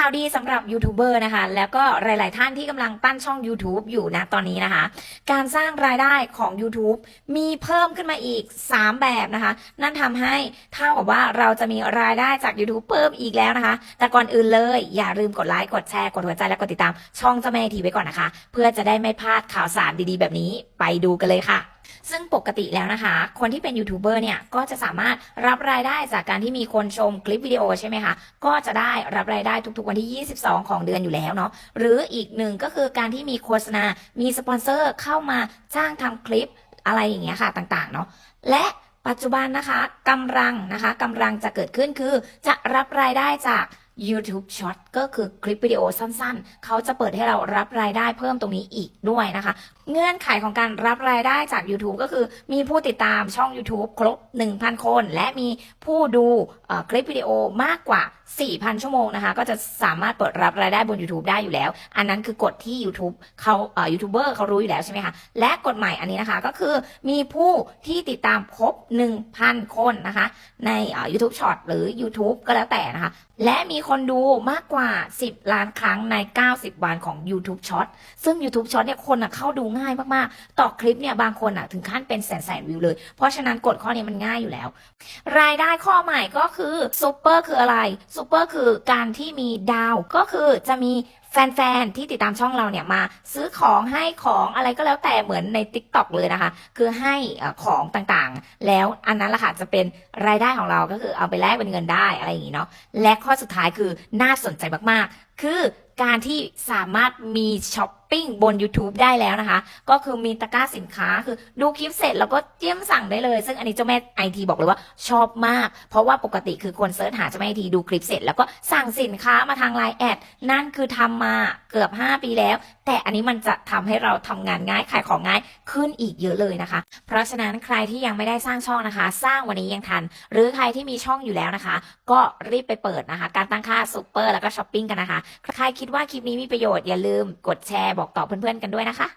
ข่าวดีสำหรับยูทูบเบอร์นะคะ แล้วก็หลาย ๆ ท่านที่กำลังปั้นช่อง YouTube อยู่นะตอนนี้นะคะ การสร้างรายได้ของ YouTube มีเพิ่มขึ้นมาอีก 3 แบบนะคะ นั่นทำให้เท่ากับว่าเราจะมีรายได้จาก YouTube เพิ่มอีกแล้วนะคะ แต่ก่อนอื่นเลย อย่าลืมกดไลค์กดแชร์กดหัวใจและกดติดตามช่องเจ้าแม่ทีไว้ก่อนนะคะ เพื่อจะได้ไม่พลาดข่าวสารดี ๆ แบบนี้ไปดูกันเลยค่ะ ปกติแล้วนะคะ คนที่เป็นยูทูบเบอร์เนี่ยก็จะสามารถรับรายได้จากการที่มีคนชมคลิปวิดีโอใช่ไหมคะก็จะได้รับรายได้ทุกๆวันที่ 22 ของเดือนอยู่แล้วเนาะหรืออีกหนึ่งก็คือการที่มีโฆษณา มีสปอนเซอร์เข้ามาจ้างทำคลิปอะไรอย่างเงี้ยค่ะต่างๆเนาะและปัจจุบันนะคะกำลังนะคะกำลังจะเกิดขึ้นคือจะรับรายได้จาก YouTube Short ก็คือคลิปวิดีโอสั้นๆ เขาจะเปิดให้เรารับรายได้เพิ่มตรงนี้อีกด้วยนะคะ เงื่อนไขของการรับรายได้จาก YouTube ก็คือมีผู้ติดตามช่อง YouTube ครบ 1,000 คน และมีผู้ดูคลิปวิดีโอมากกว่า 4,000 ชั่วโมงนะคะ ก็จะสามารถเปิดรับรายได้บน YouTube ได้อยู่แล้ว อันนั้นคือกฎที่ YouTube เขายูทูบเบอร์เขารู้อยู่แล้วใช่ไหมคะ และกฎใหม่อันนี้นะคะก็คือมีผู้ที่ติดตามครบ 1,000 คนนะคะ ใน YouTube Short หรือ YouTube ก็แล้วแต่นะคะ และมีคนดูมากกว่า 10 ล้านครั้งใน 90 วันของ YouTube Short ซึ่ง YouTube Short เนี่ยคนอะเข้าดูง่ายมากๆ ต่อคลิปเนี่ยบางคนอะถึงขั้นเป็นแสนแสนวิวเลย เพราะฉะนั้นกฎข้อนี้มันง่ายอยู่แล้ว รายได้ข้อใหม่ก็คือซูเปอร์คืออะไรซูเปอร์คือการที่มีดาวก็คือจะมี แฟนๆที่ติดตามช่องเราเนี่ยมาซื้อของให้ของอะไรก็แล้วแต่เหมือนใน Tik t o อกเลยนะคะ คือให้ของต่างๆ แล้วอันนั้นละค่ะจะเป็นรายได้ของเราก็คือเอาไปแลกเป็นเงินได้อะไรอย่างนี้เนาะและข้อสุดท้ายคือน่าสนใจมากๆ คือการที่สามารถมีช้อป ปิ้งบน YouTube ได้แล้วนะคะ ก็คือมีตะกร้าสินค้าคือดูคลิปเสร็จแล้วก็เจิ้มสั่งได้เลย ซึ่งอันนี้เจ้าแม่ไอทีบอกเลยว่าชอบมาก เพราะว่าปกติคือคนเซิร์ชหาเจ้าแม่ไอทีดูคลิปเสร็จแล้วก็สั่งสินค้ามาทางไลน์แอดนั่นคือทำมาเกือบ 5 ปีแล้ว แต่อันนี้มันจะทำให้เราทำงานง่ายขายของง่ายขึ้นอีกเยอะเลยนะคะ เพราะฉะนั้นใครที่ยังไม่ได้สร้างช่องนะคะ สร้างวันนี้ยังทัน หรือใครที่มีช่องอยู่แล้วนะคะ ก็รีบไปเปิดนะคะ การตั้งค่าซูเปอร์แล้วก็ช้อปปิ้งกันนะคะใครคิดว่าคลิปนี้มีประโยชน์อย่าลืมกดแชร์บอกต่อเพื่อนๆกันด้วยนะคะ